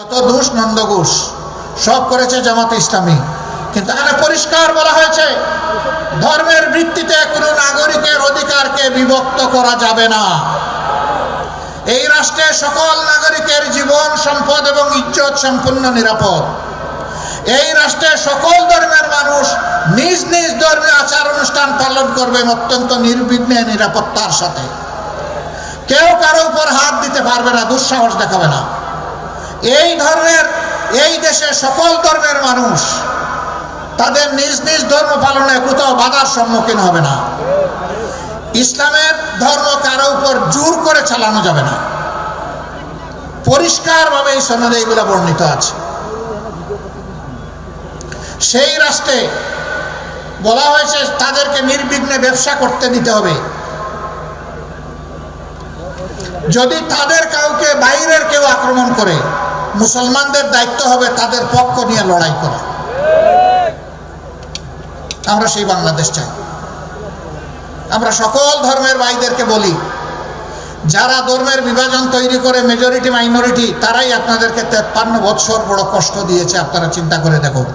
যত দোষ নন্দঘোষ সব করেছে জামাত ইসলামী। কিন্তু এখানে পরিষ্কার বলা হয়েছে, ধর্মের ভিত্তিতে কোনো নাগরিকের অধিকারকে বিভক্ত করা যাবে না। এই রাষ্ট্রে সকল নাগরিকের জীবন, সম্পদ এবং ইজ্জত সম্পূর্ণ নিরাপদ। এই রাষ্ট্রে সকল ধর্মের মানুষ নিজ নিজ ধর্মীয় আচার অনুষ্ঠান পালন করবে অত্যন্ত নির্বিঘ্নে নিরাপত্তার সাথে। কেউ কারও উপর হাত দিতে পারবে না, দুঃসাহস দেখাবে না। এই ধর্মের, এই দেশে সকল ধর্মের মানুষ তাদের নিজ নিজ ধর্ম পালনে কোথাও বাধার সম্মুখীন হবে না। ইসলামের ধর্ম কারও উপর জোর করে চালানো যাবে না। পরিষ্কারভাবে এই সনদে এইগুলো বর্ণিত আছে। সেই রাষ্ট্রে বলা হয়েছে তাদেরকে নির্বিঘ্নে ব্যবসা করতে দিতে হবে। যদি তাদের কাউকে বাইরের কেউ আক্রমণ করে মুসলমানদের দায়িত্ব হবে তাদের পক্ষ নিয়ে লড়াই করা। আমরা সেই বাংলাদেশ চাই। আমরা সকল ধর্মের ভাইদেরকে বলি, যারা ধর্মের বিভাজন তৈরি করে মেজরিটি মাইনরিটি তারাই আপনাদেরকে তেপ্পান্ন বৎসর বড় কষ্ট দিয়েছে, আপনারা চিন্তা করে দেখুন।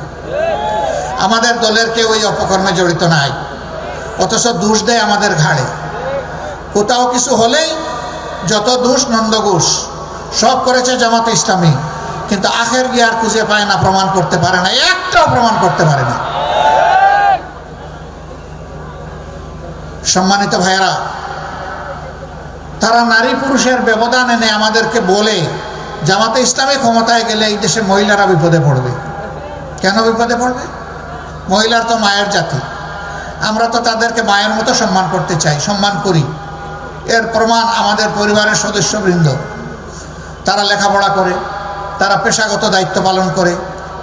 আমাদের দলের কেউ ওই অপকর্মে জড়িত নাই, অথচ দোষ দেয় আমাদের ঘাড়ে। কোথাও কিছু হলেই যত দোষ নন্দঘোষ সব করেছে জামাতে ইসলামী। কিন্তু আখের গিয়ে আর খুঁজে পায় না, প্রমাণ করতে পারে না, একটাও প্রমাণ করতে পারে না। সম্মানিত ভাইয়েরা, তারা নারী পুরুষের ব্যবধান এনে আমাদেরকে বলে, জামাতে ইসলামী ক্ষমতায় গেলে এই দেশে মহিলারা বিপদে পড়বে। কেন বিপদে পড়বে? মহিলার তো মায়ের জাতি। আমরা তো তাদেরকে মায়ের মতো সম্মান করতে চাই, সম্মান করি। এর প্রমাণ আমাদের পরিবারের সদস্যবৃন্দ। তারা লেখাপড়া করে, তারা পেশাগত দায়িত্ব পালন করে,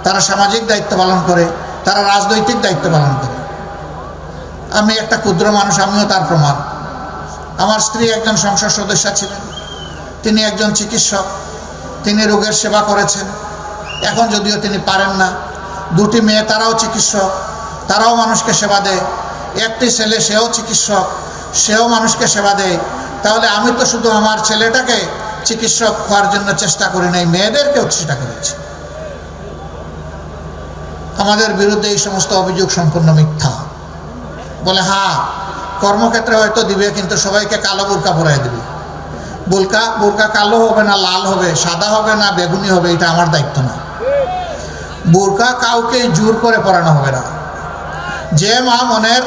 তারা সামাজিক দায়িত্ব পালন করে, তারা রাজনৈতিক দায়িত্ব পালন করে। আমি একটা ক্ষুদ্র মানুষ, আমিও তার প্রমাণ। আমার স্ত্রী একজন সংসদ সদস্য ছিলেন, তিনি একজন চিকিৎসক, তিনি রোগের সেবা করেছেন। এখন যদিও তিনি পারেন না, দুটি মেয়ে, তারাও চিকিৎসক, তারাও মানুষকে সেবা দেয়। একটি ছেলে, সেও চিকিৎসক, সেও মানুষকে সেবা দেয়। তাহলে আমি তো শুধু আমার ছেলেটাকে চিকিৎসক হওয়ার জন্য চেষ্টা করি নাই মেয়েদেরকেও চেষ্টা করেছি। আমাদের বিরুদ্ধে এই সমস্ত অভিযোগ সম্পূর্ণ মিথ্যা। বলে হ্যাঁ কর্মক্ষেত্রে হয়তো দিবে, কিন্তু সবাইকে কালো বোরকা পরাই দিবে। বোরকা বোরকা কালো হবে না লাল হবে, সাদা হবে না বেগুনি হবে, এটা আমার দায়িত্ব না। বোরকা কাউকে জোর করে পরানো হবে না। যে মা মনের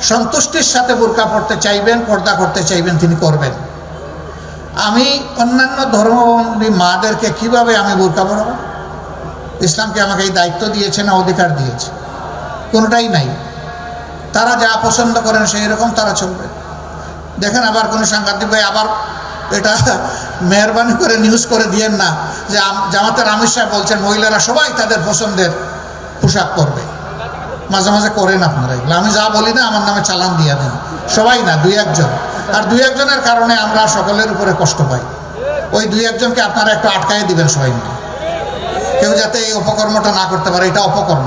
সন্তুষ্টির সাথে বোরকা পড়তে চাইবেন, পর্দা করতে চাইবেন, তিনি করবেন। আমি অন্যান্য ধর্মাবলম্বী মাদেরকে কীভাবে আমি বোরকা পরাবো? ইসলামকে আমাকে এই দায়িত্ব দিয়েছে না অধিকার দিয়েছে? কোনোটাই নাই। তারা যা পছন্দ করেন সেই রকম তারা চলবে। দেখেন আবার কোনো সাংঘাতিক ভাই আবার এটা মেহরবানি করে নিউজ করে দিয়েন না যে জামাতের আমির সাহেব বলছেন, মহিলারা সবাই তাদের পছন্দের পোশাক পরবে। মাঝে মাঝে করেন আপনারা এগুলো। আমি যা বলি না, আমার নামে চালান দিয়ে দেন। সবাই না, দুই একজন। আর দুই একজনের কারণে আমরা সকলের উপরে কষ্ট পাই। ওই দুই একজনকে আপনারা একটু আটকায় দিবেন সবাই কেউ যাতে এই অপকর্মটা না করতে পারে, এটা অপকর্ম।